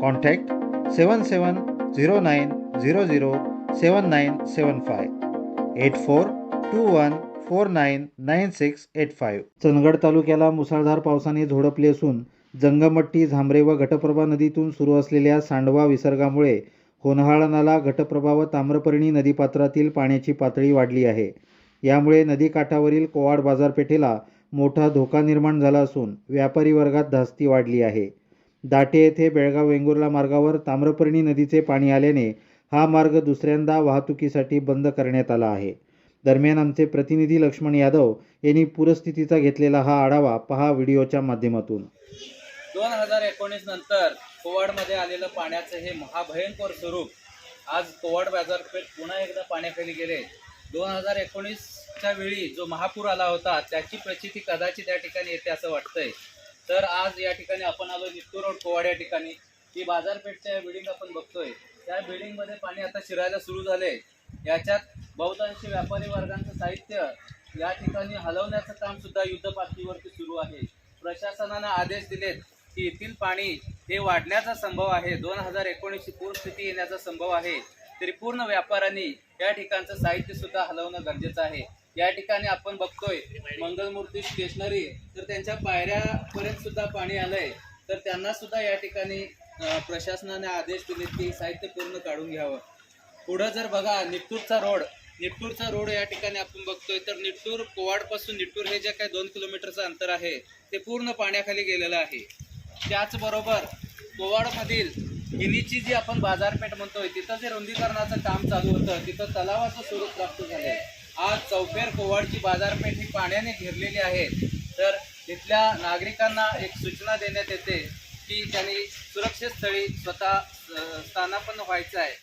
contact seven seven zero nine zero zero seven nine seven five eight four two one four nine nine six eight five. Chandgad तालुक्याला मुसळधार पावसाने झोडपले असून जंगमट्टी झांबरे व घटप्रभा नदीतून सुरू असलेल्या सांडवा विसर्गामुळे होनहाळ नाला घटप्रभा व ताम्रपर्णी नदीपात्रातील पाण्याची पातळी वाढली आहे. यामुळे नदीकाठावरील कोवाड बाजारपेठेला मोठा धोका निर्माण झाला असून व्यापारी वर्गात धास्ती वाढली आहे. दाटे येथे बेळगाव वेंगुर्ला मार्गावर ताम्रपर्णी नदीचे पाणी आल्याने हा मार्ग दुसऱ्यांदा वाहतुकीसाठी बंद करण्यात आला आहे. दरम्यान आमचे प्रतिनिधी लक्ष्मण यादव यांनी पूरस्थितीचा घेतलेला हा आढावा पहा व्हिडिओच्या माध्यमातून. दोन हजार एकोणीस नंतर कोवाडमध्ये आलेलं पाण्याचं हे महाभयंकर स्वरूप आज कोवाड बाजारपेठ पुन्हा एकदा पाण्याखाली गेले. दोन हजार एकोणीसच्या वेळी जो महापूर आला होता त्याची प्रचिती कदाचित त्या ठिकाणी येते असं वाटतंय. तर आज या ठिकाणी आपण आलो नित्तूर रोड कोवाड या ठिकाणी. ही बाजारपेठच्या बिल्डिंग आपण बघतोय. त्या बिल्डिंगमध्ये पाणी आता शिरायला सुरू झाले याच्यात बहुतांशी व्यापारी वर्गांचं साहित्य या ठिकाणी हलवण्याचं काम सुद्धा युद्ध पातळीवरती सुरू आहे. प्रशासनानं आदेश दिलेत की येथील पाणी हे वाढण्याचा संभव आहे. दोन हजार एकोणीसची पूरस्थिती येण्याचा संभव आहे. तरी पूर्ण व्यापाऱ्यांनी या ठिकाणचं साहित्य सुद्धा हलवणं गरजेचं आहे. या ठिकाणी आपण बघतोय मंगलमूर्ती स्टेशनरी तर त्यांच्या पायऱ्यापर्यंत सुद्धा पाणी आलंय. तर त्यांना सुद्धा या ठिकाणी प्रशासनाने आदेश दिले की साहित्य पूर्ण काढून घ्यावं. पुढं जर बघा निट्टूरचा रोड. निपटूरचा रोड या ठिकाणी आपण बघतोय तर निट्टूर कोवाडपासून निट्टूर हे जे काही दोन किलोमीटरचं अंतर आहे ते पूर्ण पाण्याखाली गेलेलं आहे. त्याचबरोबर कोवाडमधील गिनीची जी आपण बाजारपेठ म्हणतोय तिथं जे रुंदीकरणाचं काम चालू होतं तिथं तलावाचं स्वरूप प्राप्त झालंय. आज चौफेर कोवाडची बाजारपेठ ही पाण्याने घेरलेली आहे. तर तिथल्या नागरिकांना एक सूचना देण्यात येते की त्यांनी सुरक्षित स्थळी स्वतः स्थानापन स्थानापन्न व्हायचं आहे.